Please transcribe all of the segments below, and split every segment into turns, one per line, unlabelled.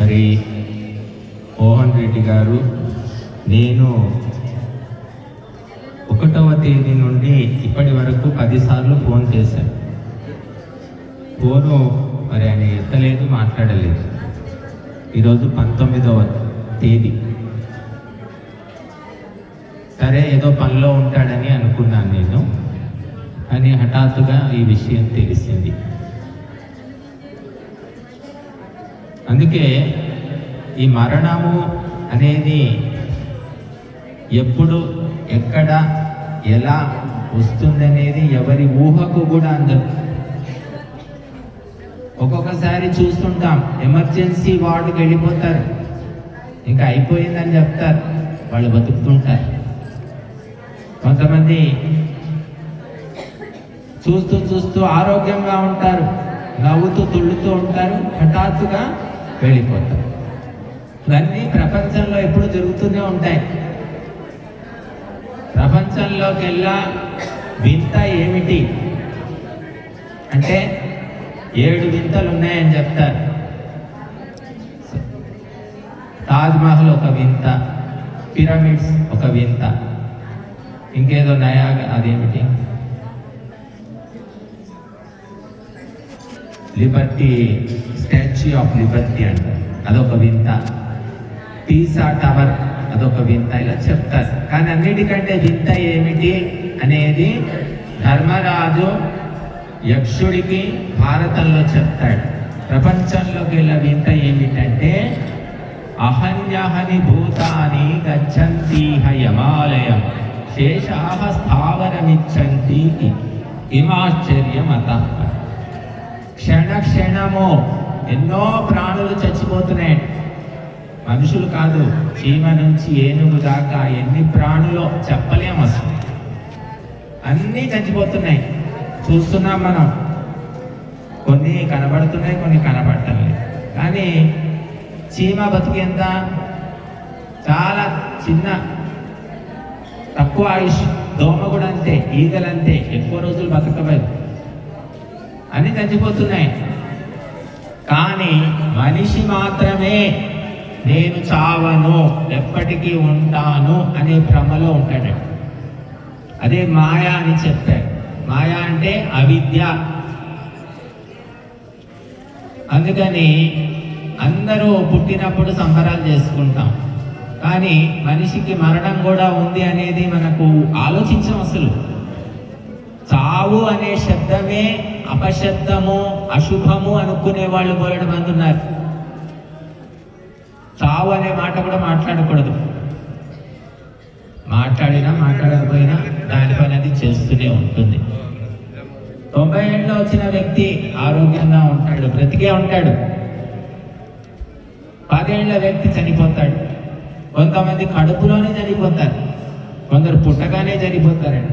మరి మోహన్ రెడ్డి గారు నేను ఒకటవ తేదీ నుండి ఇప్పటి వరకు పదిసార్లు ఫోన్ చేశాను. ఫోను మరి ఆయన ఎత్తలేదు మాట్లాడలేదు. ఈరోజు పంతొమ్మిదవ తేదీ. సరే ఏదో పనిలో ఉంటాడని అనుకున్నాను నేను. అని హఠాత్తుగా ఈ విషయం తెలిసింది. అందుకే ఈ మరణము అనేది ఎప్పుడు ఎక్కడ ఎలా వస్తుందనేది ఎవరి ఊహకు కూడా అందదు ఒక్కొక్కసారి చూస్తుంటాం ఎమర్జెన్సీ వార్డుకి వెళ్ళిపోతారు. ఇంకా అయిపోయిందని చెప్తారు వాళ్ళు బతుకుతుంటారు. కొంతమంది చూస్తూ చూస్తూ ఆరోగ్యంగా ఉంటారు నవ్వుతూ తుళ్ళుతూ ఉంటారు హఠాత్తుగా వెళ్ళిపోతారు ఇవన్నీ ప్రపంచంలో ఎప్పుడు జరుగుతూనే ఉంటాయి. ప్రపంచంలోకెల్లా వింత ఏమిటి? అంటే ఏడు వింతలు ఉన్నాయని చెప్తారు. తాజ్మహల్ ఒక వింత పిరమిడ్స్ ఒక వింత. ఇంకేదో నయా అదేమిటి? లిబర్టీ స్టాచ్యూ ఆఫ్ లిబర్టీ అంటారు అదొక వింత. పీసా టవర్ అదొక వింత. ఇలా చెప్తారు. కానీ అన్నిటికంటే వింత ఏమిటి అనేది ధర్మరాజు యక్షుడికి భారతంలో చెప్తాడు. ప్రపంచంలోకి వెళ్ళే వింత ఏమిటంటే అహన్యహని భూతాని గచ్చంతీహ యమాలయం శేషాహ స్థావరమిచ్చంతి హిమాశ్చర్యమత క్షణ క్షణము ఎన్నో ప్రాణులు చచ్చిపోతున్నాయి. మనుషులు కాదు చీమ నుంచి ఏనుగు దాకా ఎన్ని ప్రాణులో చెప్పలేము అసలు. అన్నీ చచ్చిపోతున్నాయి. చూస్తున్నాం మనం. కొన్ని కనబడుతున్నాయి కొన్ని కనబడటం లేదు కానీ చీమ బతికేంత చాలా చిన్న తక్కువ ఆయుష్. దోమ కూడా అంతే ఈగలంతే. ఎక్కువ రోజులు బతకలేదు అని చచ్చిపోతున్నాయి. కానీ మనిషి మాత్రమే నేను చావను ఎప్పటికీ ఉంటాను అనే భ్రమలో ఉంటాడు. అదే మాయా అని చెప్పాడు మాయా అంటే అవిద్య. అందుకని అందరూ పుట్టినప్పుడు సంబరాలు చేసుకుంటాం. కానీ మనిషికి మరణం కూడా ఉంది అనేది మనకు ఆలోచించం అసలు. చావు అనే శబ్దమే అపశబ్దము అశుభము అనుకునే వాళ్ళు పోలడం మంది ఉన్నారు. చావు అనే మాట కూడా మాట్లాడకూడదు. మాట్లాడినా మాట్లాడకపోయినా దాని పని అది చేస్తూనే ఉంటుంది. తొంభై ఏళ్ళలో వచ్చిన వ్యక్తి ఆరోగ్యంగా ఉంటాడు బ్రతికే ఉంటాడు. పదేళ్ళ వ్యక్తి చనిపోతాడు. కొంతమంది కడుపులోనే చనిపోతారు. కొందరు పుట్టగానే చనిపోతారండి.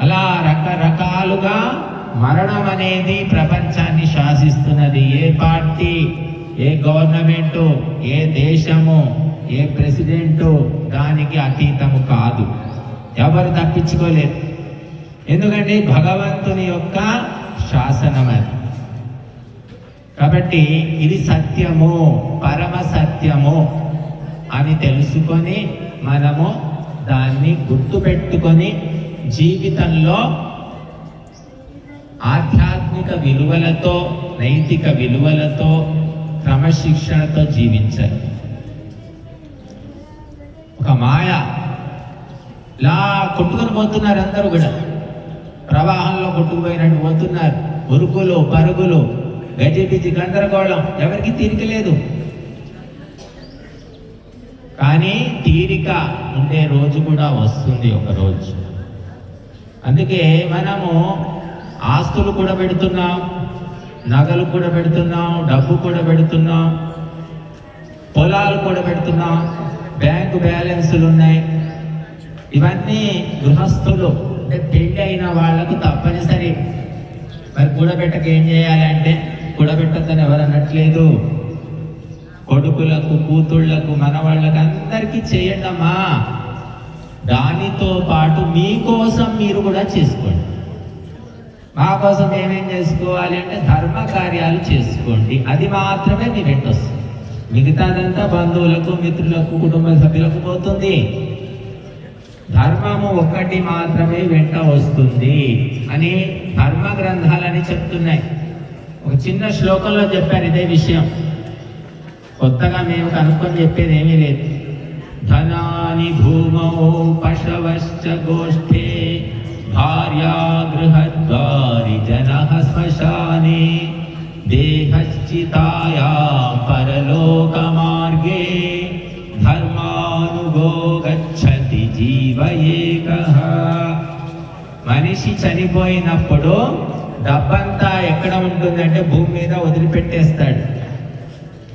అలా రకరకాలుగా మరణం అనేది ప్రపంచాన్ని శాసిస్తున్నది ఏ పార్టీ ఏ గవర్నమెంటు ఏ దేశము ఏ ప్రెసిడెంటు దానికి అతీతము కాదు. ఎవరు తప్పించుకోలేరు. ఎందుకంటే భగవంతుని యొక్క శాసనం అది. కాబట్టి ఇది సత్యము పరమ సత్యము అని తెలుసుకొని మనము దాన్ని గుర్తుపెట్టుకొని జీవితంలో ఆధ్యాత్మిక విలువలతో నైతిక విలువలతో క్రమశిక్షణతో జీవించాలి. ఒక మాయ. ఇలా కొట్టుకొని పోతున్నారు అందరూ కూడా. ప్రవాహంలో కొట్టుకుపోయినట్టు పోతున్నారు. ఉరుకులు పరుగులు గజిబిజి గందరగోళం. ఎవరికి తీరిక లేదు. కానీ తీరిక ఉండే రోజు కూడా వస్తుంది ఒక రోజు. అందుకే మనము ఆస్తులు కూడా పెడుతున్నాం నగలు కూడా పెడుతున్నాం డబ్బు కూడా పెడుతున్నాం పొలాలు కూడా పెడుతున్నాం బ్యాంకు బ్యాలెన్సులు ఉన్నాయి. ఇవన్నీ గృహస్థులు అంటే పెళ్ళి అయిన వాళ్ళకు తప్పనిసరి. మరి కూడబెట్టక ఏం చేయాలంటే కూడబెట్టద్దని ఎవరు అనట్లేదు. కొడుకులకు కూతుళ్ళకు మనవాళ్ళకు అందరికీ చేయండమ్మా. దానితో పాటు మీకోసం మీరు కూడా చేసుకోండి. మా కోసం ఏమేం చేసుకోవాలి అంటే ధర్మ కార్యాలు చేసుకోండి. అది మాత్రమే మీ వెంట వస్తుంది. మిగతాదంతా బంధువులకు మిత్రులకు కుటుంబ సభ్యులకు పోతుంది. ధర్మము ఒక్కటి మాత్రమే వెంట వస్తుంది అని ధర్మ గ్రంథాలని చెప్తున్నాయి. ఒక చిన్న శ్లోకంలో చెప్పారు ఇదే విషయం. కొత్తగా మేము కనుక్కొని చెప్పేది ఏమీ లేదు. ధనాని భూమౌ పశవశ్చ గోష్ఠే భార్యా గృహద్వారి జన శ్మశానే దేహశ్చితాయా పరలోక మార్గే ధర్మానుగో గచ్చతి జీవ ఏకహ మనిషి చనిపోయినప్పుడు డబ్బంతా ఎక్కడ ఉంటుందంటే భూమి మీద వదిలిపెట్టేస్తాడు.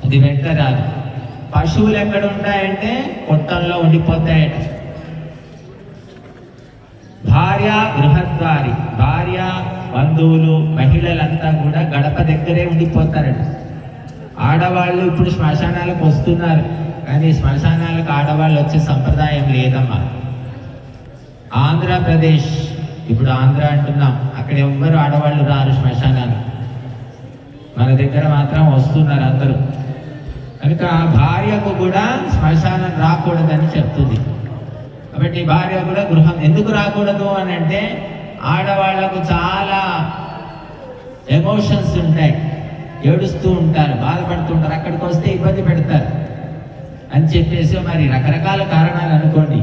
అది వెంట రాదు పశువులు ఎక్కడ ఉంటాయంటే కొట్టంలో ఉండిపోతాయట. భార్య గృహద్వారి భార్య బంధువులు మహిళలంతా కూడా గడప దగ్గరే ఉండిపోతారట ఆడవాళ్ళు ఇప్పుడు శ్మశానాలకు వస్తున్నారు కానీ శ్మశానాలకు ఆడవాళ్ళు వచ్చే సంప్రదాయం లేదమ్మా. ఆంధ్రప్రదేశ్ ఇప్పుడు ఆంధ్ర అంటున్నాం అక్కడ ఎవ్వరు ఆడవాళ్ళు రారు శ్మశానాలు. మన దగ్గర మాత్రం వస్తున్నారు అందరూ. కనుక భార్యకు కూడా శ్మశానం రాకూడదని చెప్తుంది. కాబట్టి భార్య కూడా గృహం ఎందుకు రాకూడదు అని అంటే ఆడవాళ్ళకు చాలా ఎమోషన్స్ ఉంటాయి. ఏడుస్తూ ఉంటారు బాధపడుతుంటారు అక్కడికి వస్తే ఇబ్బంది పెడతారు. అని చెప్పేసి మరి రకరకాల కారణాలు అనుకోండి.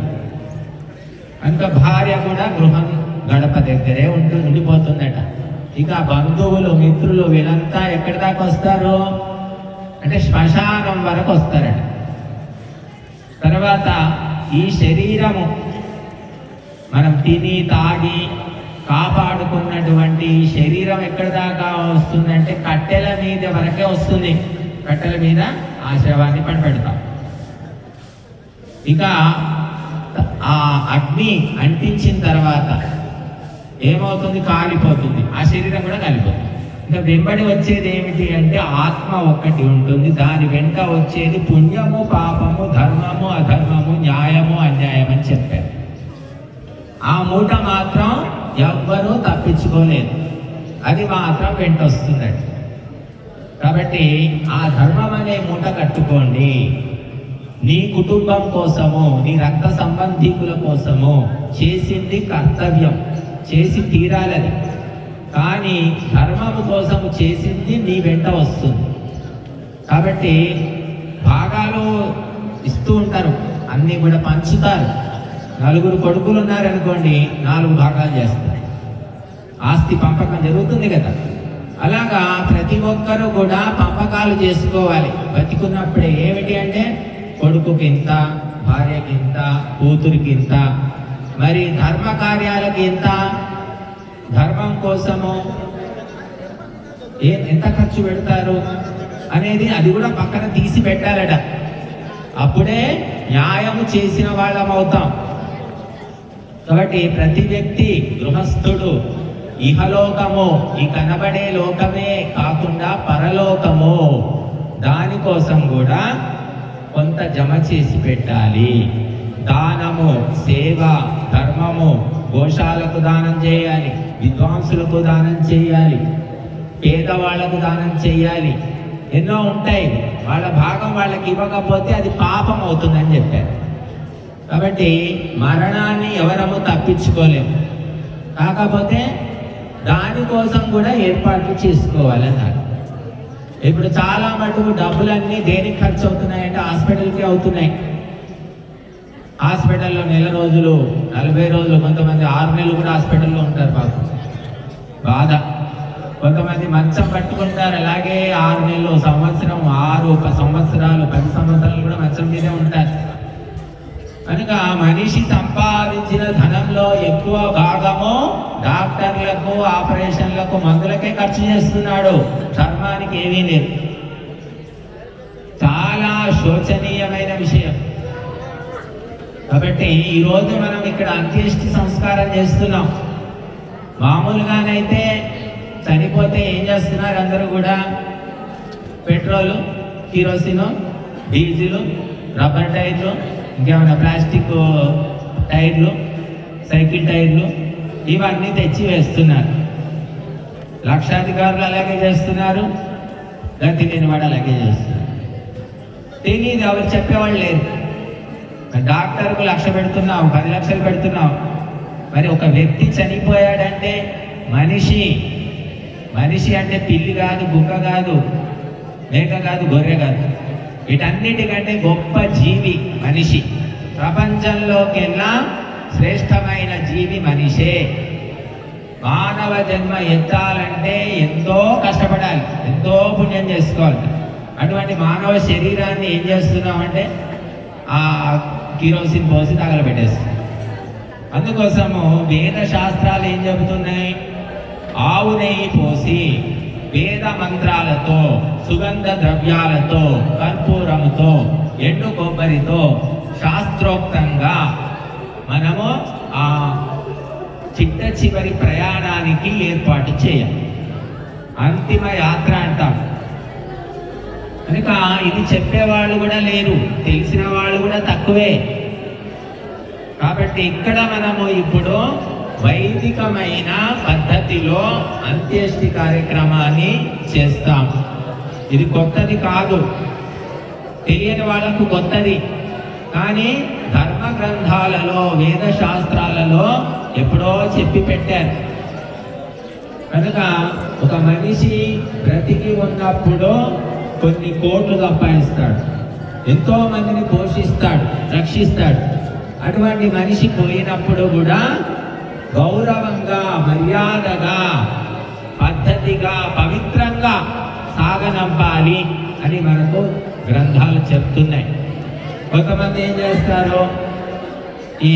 కనుక భార్య కూడా గృహం గడప దగ్గరే ఉంటూ ఉండిపోతుందట. ఇక బంధువులు మిత్రులు వీళ్ళంతా ఎక్కడి దాకా వస్తారు? అంటే శ్మశానం వరకు వస్తారట. తర్వాత ఈ శరీరము మనం తిని తాగి కాపాడుకున్నటువంటి ఈ శరీరం ఎక్కడి దాకా వస్తుందంటే కట్టెల మీద వరకే వస్తుంది. కట్టెల మీద ఆశ్రవాన్ని పనిపెడతాం. ఇక ఆ అగ్ని అంటించిన తర్వాత ఏమవుతుంది? కాలిపోతుంది. ఆ శరీరం కూడా కాలిపోతుంది. ఇంకా వెంబడి వచ్చేది ఏమిటి అంటే ఆత్మ ఒక్కటి ఉంటుంది. దాని వెంట వచ్చేది పుణ్యము పాపము ధర్మము అధర్మము న్యాయము అన్యాయం అని చెప్పారు. ఆ మూట మాత్రం ఎవ్వరూ తప్పించుకోలేదు. అది మాత్రం వెంట వస్తుందండి. కాబట్టి ఆ ధర్మం అనే మూట కట్టుకోండి. నీ కుటుంబం కోసము నీ రక్త సంబంధీకుల కోసము చేసింది కర్తవ్యం. చేసి తీరాలని కానీ ధర్మము కోసము చేసింది నీ వెంట వస్తుంది. కాబట్టి భాగాలు ఇస్తూ ఉంటారు. అన్నీ కూడా పంచుతారు. నలుగురు కొడుకులు ఉన్నారనుకోండి నాలుగు భాగాలు చేస్తారు. ఆస్తి పంపకం జరుగుతుంది కదా. అలాగా ప్రతి ఒక్కరూ కూడా పంపకాలు చేసుకోవాలి. బతికున్నప్పుడే ఏమిటి అంటే కొడుకుకి ఇంత భార్యకి ఇంత కూతురికి ఇంత మరి ధర్మ కార్యాలకి ఇంత ధర్మం కోసము? ఏ ఎంత ఖర్చు పెడతారు? అనేది అది కూడా పక్కన తీసి పెట్టాలట. అప్పుడే న్యాయము చేసిన వాళ్ళం అవుతాం. కాబట్టి ప్రతి వ్యక్తి గృహస్థుడు ఇహలోకము ఈ కనబడే లోకమే కాకుండా పరలోకము. దానికోసం కూడా కొంత జమ చేసి పెట్టాలి. దానము సేవ ధర్మము గోశాలకు దానం చేయాలి. విద్వాంసులకు దానం చేయాలి. పేదవాళ్ళకు దానం చేయాలి. ఎన్నో ఉంటాయి. వాళ్ళ భాగం వాళ్ళకి ఇవ్వకపోతే అది పాపం అవుతుందని చెప్పారు. కాబట్టి మరణాన్ని ఎవరము తప్పించుకోలేము. కాకపోతే దానికోసం కూడా ఏర్పాట్లు చేసుకోవాలన్నారు. ఇప్పుడు చాలా మటుకు డబ్బులన్నీ దేనికి ఖర్చు అవుతున్నాయంటే హాస్పిటల్కి అవుతున్నాయి. హాస్పిటల్లో నెల రోజులు నలభై రోజులు కొంతమంది ఆరు నెలలు కూడా హాస్పిటల్లో ఉంటారు పాపం బాధ. కొంతమంది మంచం పట్టుకుంటారు అలాగే ఆరు నెలలు సంవత్సరం ఆరు ఒక సంవత్సరాలు పది సంవత్సరాలు కూడా మంచం మీదే ఉంటారు. కనుక మనిషి సంపాదించిన ధనంలో ఎక్కువ భాగము డాక్టర్లకు ఆపరేషన్లకు మందులకే ఖర్చు చేస్తున్నాడు. ధర్మానికి ఏమీ లేదు. చాలా శోచనీయమైన విషయం. కాబట్టి ఈరోజు మనం ఇక్కడ అంత్యేష్టి సంస్కారం చేస్తున్నాం. మామూలుగానైతే చనిపోతే ఏం చేస్తున్నారు అందరూ కూడా? పెట్రోలు కిరోసిన్ డీజిల్ రబ్బర్ టైర్లు ఇంకేమైనా ప్లాస్టిక్ టైర్లు సైకిల్ టైర్లు ఇవన్నీ తెచ్చి వేస్తున్నారు. లక్షాధికారులు అలాగే చేస్తున్నారు. గతి లేని వాడు అలాగే చేస్తున్నారు. తెలియదు ఎవరు చెప్పేవాళ్ళు లేరు. డాక్టర్కు లక్ష పెడుతున్నావు పది లక్షలు పెడుతున్నావు. మరి ఒక వ్యక్తి చనిపోయాడంటే మనిషి మనిషి అంటే పిల్లి కాదు బుక్క కాదు మేక కాదు గొర్రె కాదు. వీటన్నిటికంటే గొప్ప జీవి మనిషి. ప్రపంచంలోకెల్లా శ్రేష్టమైన జీవి మనిషే. మానవ జన్మ ఎత్తాలంటే ఎంతో కష్టపడాలి ఎంతో పుణ్యం చేసుకోవాలి. అటువంటి మానవ శరీరాన్ని ఏం చేస్తున్నామంటే ఆ కిరోసిన్ పోసి తగలబెట్టేస్తుంది. అందుకోసము వేద శాస్త్రాలు ఏం చెబుతున్నాయి? ఆవు నెయ్యి పోసి వేద మంత్రాలతో సుగంధ ద్రవ్యాలతో కర్పూరముతో ఎండు కొబ్బరితో శాస్త్రోక్తంగా మనము ఆ చిట్ట చివరి ప్రయాణానికి ఏర్పాటు చేయాలి. అంతిమ యాత్ర అంటాం కనుక ఇది చెప్పేవాళ్ళు కూడా లేరు తెలిసిన వాళ్ళు కూడా తక్కువే. కాబట్టి ఇక్కడ మనము ఇప్పుడు వైదికమైన పద్ధతిలో అంత్యేష్టి కార్యక్రమాన్ని చేస్తాం. ఇది కొత్తది కాదు. తెలియని వాళ్ళకు కొత్తది. కానీ ధర్మ గ్రంథాలలో వేద శాస్త్రాలలో ఎప్పుడో చెప్పి పెట్టారు. కనుక ఒక మనిషి బ్రతికి ఉన్నప్పుడు కొన్ని కోట్లు సంపాదిస్తాడు. ఎంతో మందిని పోషిస్తాడు రక్షిస్తాడు. అటువంటి మనిషి పోయినప్పుడు కూడా గౌరవంగా మర్యాదగా పద్ధతిగా పవిత్రంగా సాగనంపాలి అని మనకు గ్రంథాలు చెప్తున్నాయి. కొంతమంది ఏం చేస్తారు? ఈ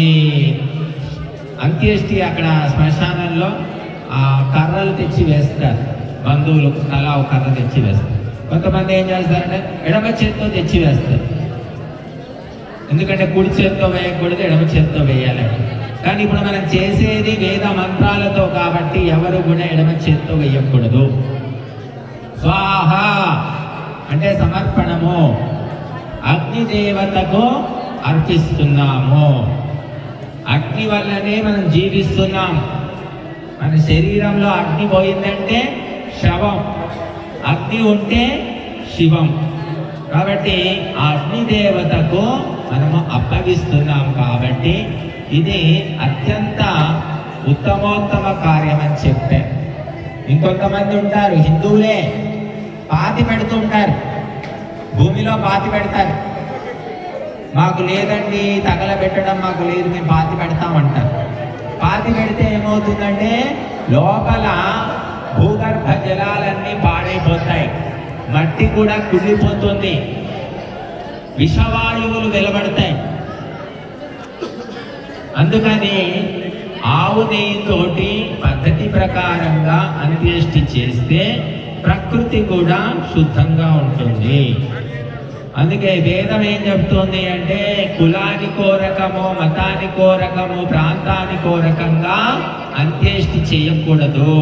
అంత్యేష్టి అక్కడ శ్మశానంలో ఆ కర్రలు తెచ్చి వేస్తారు. బంధువులు అలా ఒక కర్ర తెచ్చి వేస్తారు. కొంతమంది ఏం చేస్తారంటే ఎడమ చేత్తో తెచ్చి వేస్తారు. ఎందుకంటే కుడి చేత్తో వేయకూడదు ఎడమ చేత్తో వేయాలి. కానీ ఇప్పుడు మనం చేసేది వేద మంత్రాలతో కాబట్టి ఎవరు కూడా ఎడమ చేత్తో వేయకూడదు. స్వాహ! అంటే సమర్పణము. అగ్నిదేవతకు అర్పిస్తున్నాము. అగ్ని వల్లనే మనం జీవిస్తున్నాం. మన శరీరంలో అగ్ని పోయిందంటే శవం. అగ్ని ఉంటే శివం. కాబట్టి ఆ అగ్ని దేవతకు మనము అప్పగిస్తున్నాం కాబట్టి ఇది అత్యంత ఉత్తమోత్తమ కార్యం అని చెప్పే ఇంకొంతమంది ఉంటారు హిందువులే పాతి పెడుతుంటారు భూమిలో పాతి పెడతారు. మాకు లేదండి తగలబెట్టడం మాకు లేదు మేము పాతి పెడతామంటారు. పాతి పెడితే ఏమవుతుందంటే లోపల భూగర్భ జలాలన్నీ పాడైపోతాయి. మట్టి కూడా కుళ్ళిపోతుంది విషవాయువులు వెలువడతాయి అందుకని ఆవు నెయ్యితోటి పద్ధతి ప్రకారంగా అంత్యేష్టి చేస్తే ప్రకృతి కూడా శుద్ధంగా ఉంటుంది. అందుకే వేదం ఏం చెప్తుంది అంటే కులాని కోరకము మతాని కోరకము ప్రాంతాని కోరకంగా అంత్యేష్టి చేయకూడదు.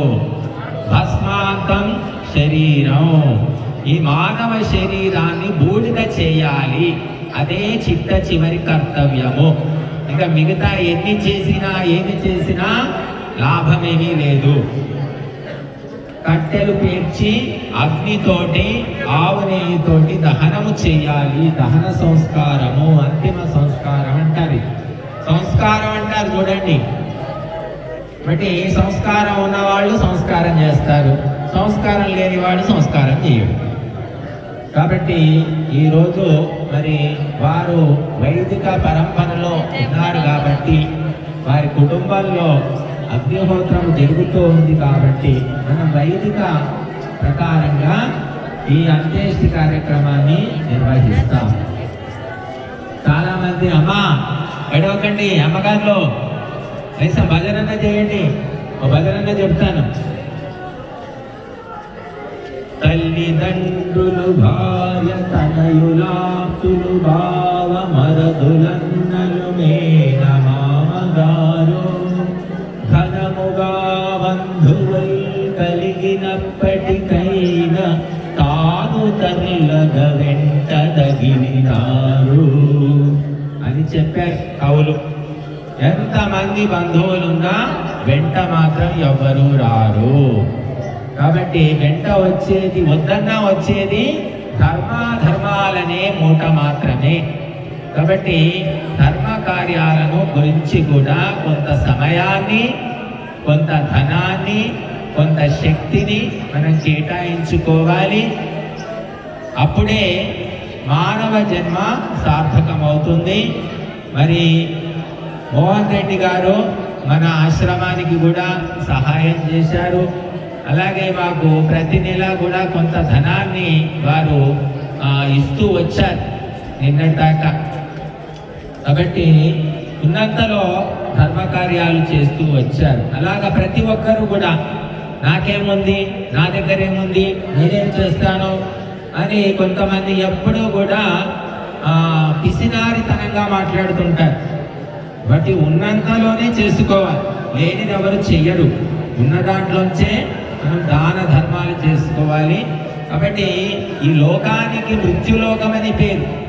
అస్మాకం శరీరం. ఈ మానవ శరీరాన్ని బూడిద చేయాలి. అదే చిట్ట చివరి కర్తవ్యము. ఇంకా మిగతా ఎన్ని చేసినా ఏమి చేసినా లాభమేమీ లేదు. కట్టెలు పేర్చి అగ్నితోటి ఆవు నెయ్యితోటి దహనము చేయాలి. దహన సంస్కారము అంతిమ సంస్కారం అంటారు. సంస్కారం అంటారు చూడండి. బట్టి సంస్కారం ఉన్నవాళ్ళు సంస్కారం చేస్తారు. సంస్కారం లేని వాడు సంస్కారం చేయడు కాబట్టి ఈరోజు మరి వారు వైదిక పరంపరలో ఉన్నారు కాబట్టి వారి కుటుంబాల్లో అగ్నిహోత్రం జరుగుతూ ఉంది కాబట్టి మనం వైదిక ప్రకారంగా ఈ అంత్యేష్టి కార్యక్రమాన్ని నిర్వహిస్తాం. చాలామంది అమ్మ ఎడవకండి అమ్మగారిలో కనీసం భజనన్నా చేయండి. ఓ భజనన్నా చెప్తాను. తల్లిదండ్రులు భార్య తనయులాప్తులు భావ మరదులన్నలు మేన మామగారు. ఘనముగా బంధువై కలిగినప్పటికైనా తాను తల్లిగ వెంటదగినారు అని చెప్పారు కవులు. ఎంతమంది బంధువులున్నా వెంట మాత్రం ఎవ్వరూ రారు. కాబట్టి వెంట వచ్చేది వద్దన్నా వచ్చేది ధర్మాధర్మాలనే మూట మాత్రమే. కాబట్టి ధర్మ కార్యాలను గురించి కూడా కొంత సమయాన్ని కొంత ధనాన్ని కొంత శక్తిని మనం కేటాయించుకోవాలి. అప్పుడే మానవ జన్మ సార్థకమవుతుంది. మరి మోహన్ రెడ్డి గారు మన ఆశ్రమానికి కూడా సహాయం చేశారు. అలాగే మాకు ప్రతి నెల కూడా కొంత ధనాన్ని వారు ఇస్తూ వచ్చారు నిన్నటాక కాబట్టి ఉన్నంతలో ధర్మకార్యాలు చేస్తూ వచ్చారు. అలాగా ప్రతి ఒక్కరూ కూడా నాకేముంది నా దగ్గర ఏముంది నేనేం చేస్తాను అని కొంతమంది ఎప్పుడూ కూడా పిసినారితనంగా మాట్లాడుతుంటారు. బట్టి ఉన్నంతలోనే చేసుకోవాలి. లేనిది ఎవరు చెయ్యరు. ఉన్న దాంట్లోంచే మనం దాన ధర్మాలు చేసుకోవాలి. కాబట్టి ఈ లోకానికి మృత్యులోకం అని పేరు.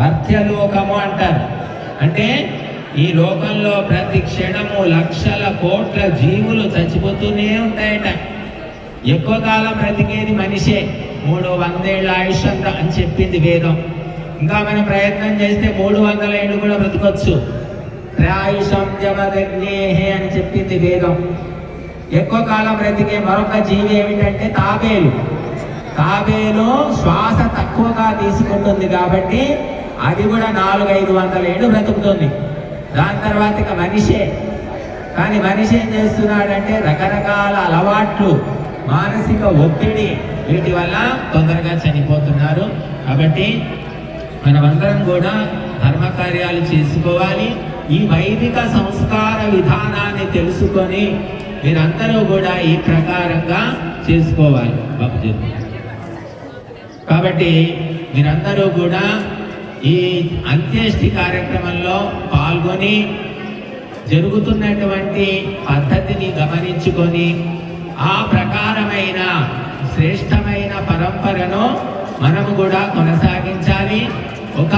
మర్త్యలోకము అంటారు. అంటే ఈ లోకంలో ప్రతి క్షణము లక్షల కోట్ల జీవులు చచ్చిపోతూనే ఉంటాయట. ఎక్కువ కాలం బ్రతికేది మనిషే. మూడు వందేళ్ళ ఆయుష్ అంత అని చెప్పింది వేదం. ఇంకా మనం ప్రయత్నం చేస్తే మూడు వందల ఏళ్ళు కూడా బ్రతకొచ్చు. త్రాయుషం జమదగ్నేహే అని చెప్పింది వేదం. ఎక్కువ కాలం బ్రతికే మరొక జీవి ఏమిటంటే తాబేలు. తాబేలు శ్వాస తక్కువగా తీసుకుంటుంది కాబట్టి అది కూడా నాలుగైదు వందల ఏళ్ళు బ్రతుకుతుంది. దాని తర్వాత ఇక మనిషే. కానీ మనిషి ఏం చేస్తున్నాడంటే రకరకాల అలవాట్లు మానసిక ఒత్తిడి వీటి వల్ల తొందరగా చనిపోతున్నారు. కాబట్టి మనమందరం కూడా ధర్మకార్యాలు చేసుకోవాలి. ఈ వైదిక సంస్కార విధానాన్ని తెలుసుకొని మీరందరూ కూడా ఈ ప్రకారంగా చేసుకోవాలి బాబు కాబట్టి మీరందరూ కూడా ఈ అంత్యేష్టి కార్యక్రమంలో పాల్గొని జరుగుతున్నటువంటి పద్ధతిని గమనించుకొని ఆ ప్రకారమైన శ్రేష్టమైన పరంపరను మనము కూడా కొనసాగించాలి. ఒక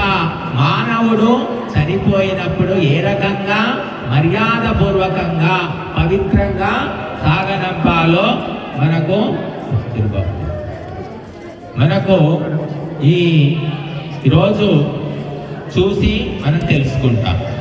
మానవుడు చనిపోయినప్పుడు ఏ రకంగా? మర్యాదపూర్వకంగా పవిత్రంగా సాగనంపాలో మనకు మనకు ఈ ఈరోజు చూసి మనం తెలుసుకుంటాం.